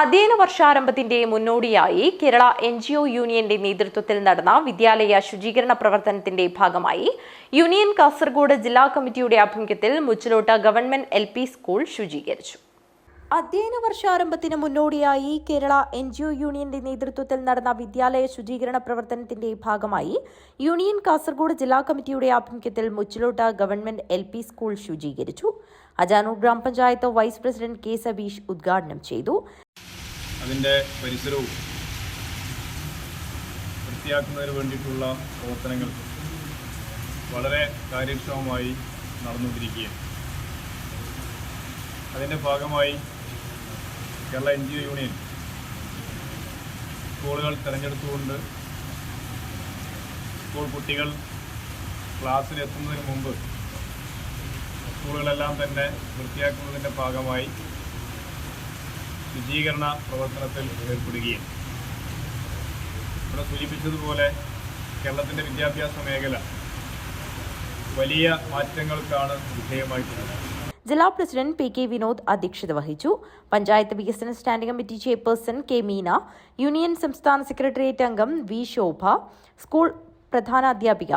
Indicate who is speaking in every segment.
Speaker 1: അധ്യയന വർഷാരംഭത്തിന്റെ മുന്നോടിയായി Kerala N G O യൂണിയന്റെ നേതൃത്വത്തിൽ നടന്ന വിദ്യാലയ ശുചീകരണ പ്രവർത്തനത്തിന്റെ ഭാഗമായി യൂണിയൻ കാസർഗോഡ് ജില്ലാ കമ്മിറ്റിയുടെ ആഭിമുഖ്യത്തിൽ മുച്ചിലോട്ട ഗവൺമെന്റ് എൽ സ്കൂൾ ശുചീകരിച്ചു. അധ്യയന വർഷാരംഭത്തിന് മുന്നോടിയായി കേരള എൻ ജി ഒ യൂണിയന്റെ നേതൃത്വത്തിൽ നടന്ന വിദ്യാലയ ശുചീകരണ പ്രവർത്തനത്തിന്റെ ഭാഗമായി യൂണിയൻ കാസർഗോഡ് ജില്ലാ കമ്മിറ്റിയുടെ ആഭിമുഖ്യത്തിൽ മുച്ചിലോട്ട ഗവൺമെന്റ് എൽ പി സ്കൂൾ ശുചീകരിച്ചു. അജാനൂർ ഗ്രാമപഞ്ചായത്ത് വൈസ് പ്രസിഡന്റ് കെ സബീഷ് ഉദ്ഘാടനം ചെയ്തു.
Speaker 2: അതിന്റെ പരിസരവും വൃത്തിയാക്കുന്നതിന് വേണ്ടിയിട്ടുള്ള പ്രവർത്തനങ്ങൾ വളരെ കാര്യക്ഷമമായി നടന്നുകൊണ്ടിരിക്കുകയാണ്. അതിന്റെ ഭാഗമായി Kerala N G O union സ്കൂളുകൾ തിരഞ്ഞെടുത്തുകൊണ്ട് സ്കൂൾ കുട്ടികൾ ക്ലാസ്സിലെത്തുന്നതിന് മുമ്പ് സ്കൂളുകളെല്ലാം തന്നെ വൃത്തിയാക്കുന്നതിന്റെ ഭാഗമായി ശുചീകരണ പ്രവർത്തനത്തിൽ ഏർപ്പെടുകയും. ഇവിടെ സൂചിപ്പിച്ചതുപോലെ കേരളത്തിന്റെ വിദ്യാഭ്യാസ മേഖല വലിയ മാറ്റങ്ങൾക്കാണ് വിധേയമായിട്ടുള്ളത്.
Speaker 1: ജില്ലാ പ്രസിഡന്റ് പി കെ വിനോദ് അധ്യക്ഷത വഹിച്ചു. പഞ്ചായത്ത് വികസന standing committee chairperson K Meena union സംസ്ഥാന സെക്രട്ടേറിയറ്റ് അംഗം വി ശോഭ സ്കൂൾ പ്രധാനാധ്യാപിക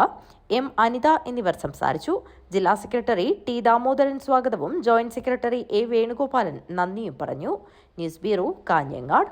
Speaker 1: എം അനിത എന്നിവർ സംസാരിച്ചു. ജില്ലാ സെക്രട്ടറി ടി ദാമോദരൻ സ്വാഗതവും ജോയിന്റ് സെക്രട്ടറി എ വേണുഗോപാലൻ നന്ദിയും പറഞ്ഞു. News bureau Kanhangad.